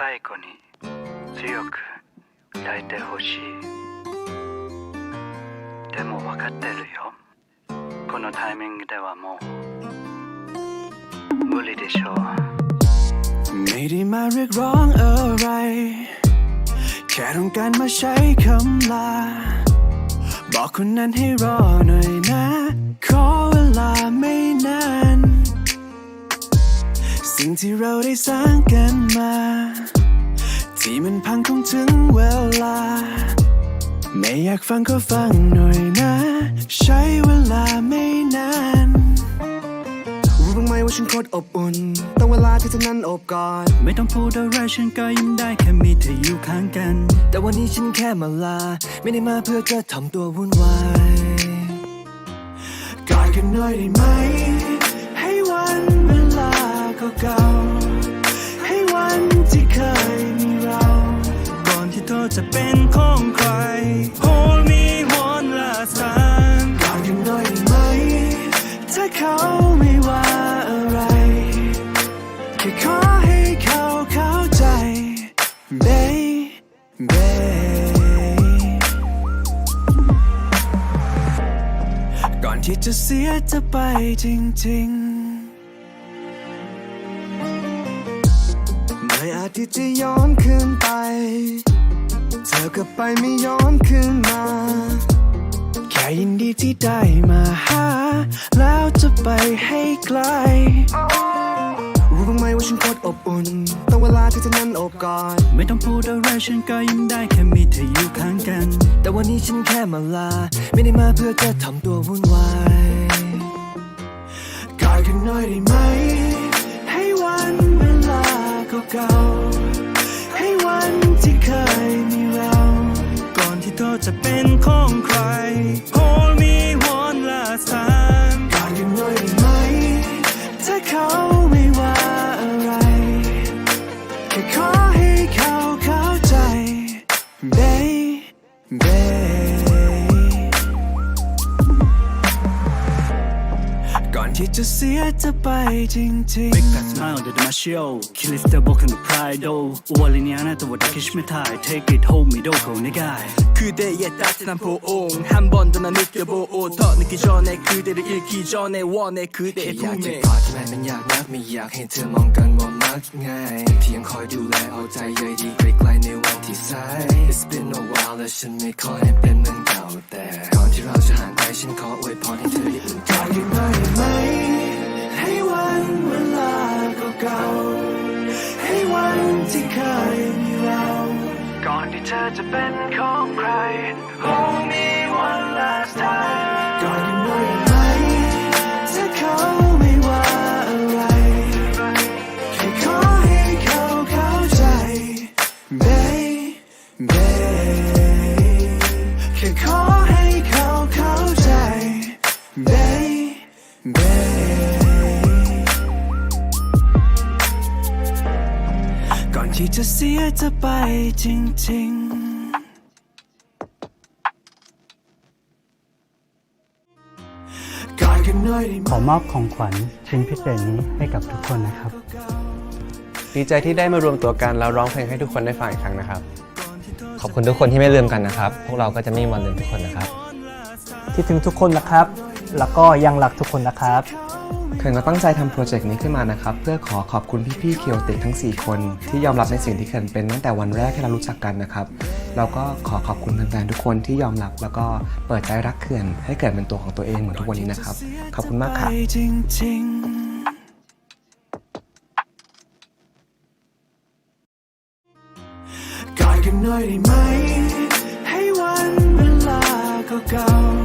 最後に強く抱いてほしいでも分かってるよこのタイミングではもう無理でしょう ไม่ได้มาเรียกร้องอะไร แค่ต้องการมาใช้คำลา บอกคนนั้นให้รอหน่อยนะ ขอ ที่เราได้สร้างกันมา ที่มันพังคงถึงเวลา ไม่อยากฟังก็ฟังหน่อยนะ ใช้เวลาไม่นาน รู้บ้างไหมว่าฉันโคตรอบอุ่นต้องเวลาที่เธอนั้นโอบกอดไม่ต้องพูดอะไรฉันก็ยิ้มได้แค่มีเธออยู่ข้างกัน แต่วันนี้ฉันแค่มาลา ไม่ได้มาเพื่อจะทำตัววุ่นวายกอดกันหน่อยได้ไหมให้วันเวลาเก่าให้วันที่เคยมีเรา ก่อนที่เธอจะเป็นของใคร Hold me one last time กอดกันหน่อยได้ไหม ถ้าเขาไม่ว่าอะไร แค่ขอให้เขาเข้าใจ baby ก่อนที่จะเสียจะไปจริงเทิตย์จะย้อนคืนไป เธอก็ไปไม่ย้อนคืนมา แค่ยินดีที่ได้มาหา แล้วจะไปให้ไกล รู้บ้างไหมว่าฉันโคตรอบอุ่นต้องเวลาที่เธอนั้นโอบกอด ไม่ต้องพูดอะไรฉันก็ยิ้มได้แค่มีเธออยู่ข้างกัน แต่วันนี้ฉันแค่มาลา ไม่ได้มาเพื่อจะทำตัววุ่นวายกอดกันหน่อยได้ไหม จะเป็นของใคร่อนที่จะเสียจะไปจริง ๆ Big fat smile on the Damasio Kill if the book and the pride oh อวลินยานะตัวดักคิชไม่ทาย Take it home ไม่โดาในกาย그대의따뜻한보온한번더난느껴보오더늦기전에그대를잃기전에원해그대의품에อยากจะพอที่มันเป็นอยากนักไม่อยากให้เธอมองกันว่ามากง่ายเพียงคอยดูแลเอาใจใยดีใกล้ๆในวันที่สาย It's been a while และฉันไม่ค่อให้เป็นเหมือนเก่าแต่ก่อนที่เราจะห่าง ฉันขออวยพรให้เธอได้อุ่ใจได้ไหน่อยไหม ให้วันเวลาเก่า ให้วันที่เคยมีเรา ก่อนที่เธอจะเป็นของใคร Hold me one last time ก่อนที่จะเสียจะไปจริงๆกอดกันหน่อยได้ไหมขอมอบของขวัญชิ้นพิเศษนี้ให้กับทุกคนนะครับ ดีใจที่ได้มารวมตัวกันแล้วร้องเพลงให้ทุกคนได้ฟังอีกครั้งนะครับ ขอบคุณทุกคนที่ไม่ลืมกันนะครับ พวกเราก็จะไม่มีวันลืมทุกคนนะครับ คิดถึงทุกคนนะครับ แล้วก็ยังรักทุกคนนะครับเคนก็ตั้งใจทำโปรเจกต์นี้ขึ้นมานะครับ เพื่อขอขอบคุณพี่ๆเคียวติกทั้ง 4 คน ที่ยอมรับในสิ่งที่เคนเป็นตั้งแต่วันแรกที่เรารู้จักกันนะครับเราก็ขอขอบคุณแฟนๆทุกคนที่ยอมรับแล้วก็เปิดใจรักเขื่อนให้เกิดเป็นตัวของตัวเองเหมือนทุกวันนี้นะครับ ขอบคุณมากครับจริงๆกอดกันหน่อยได้ไหมให้วันเวลาเก่า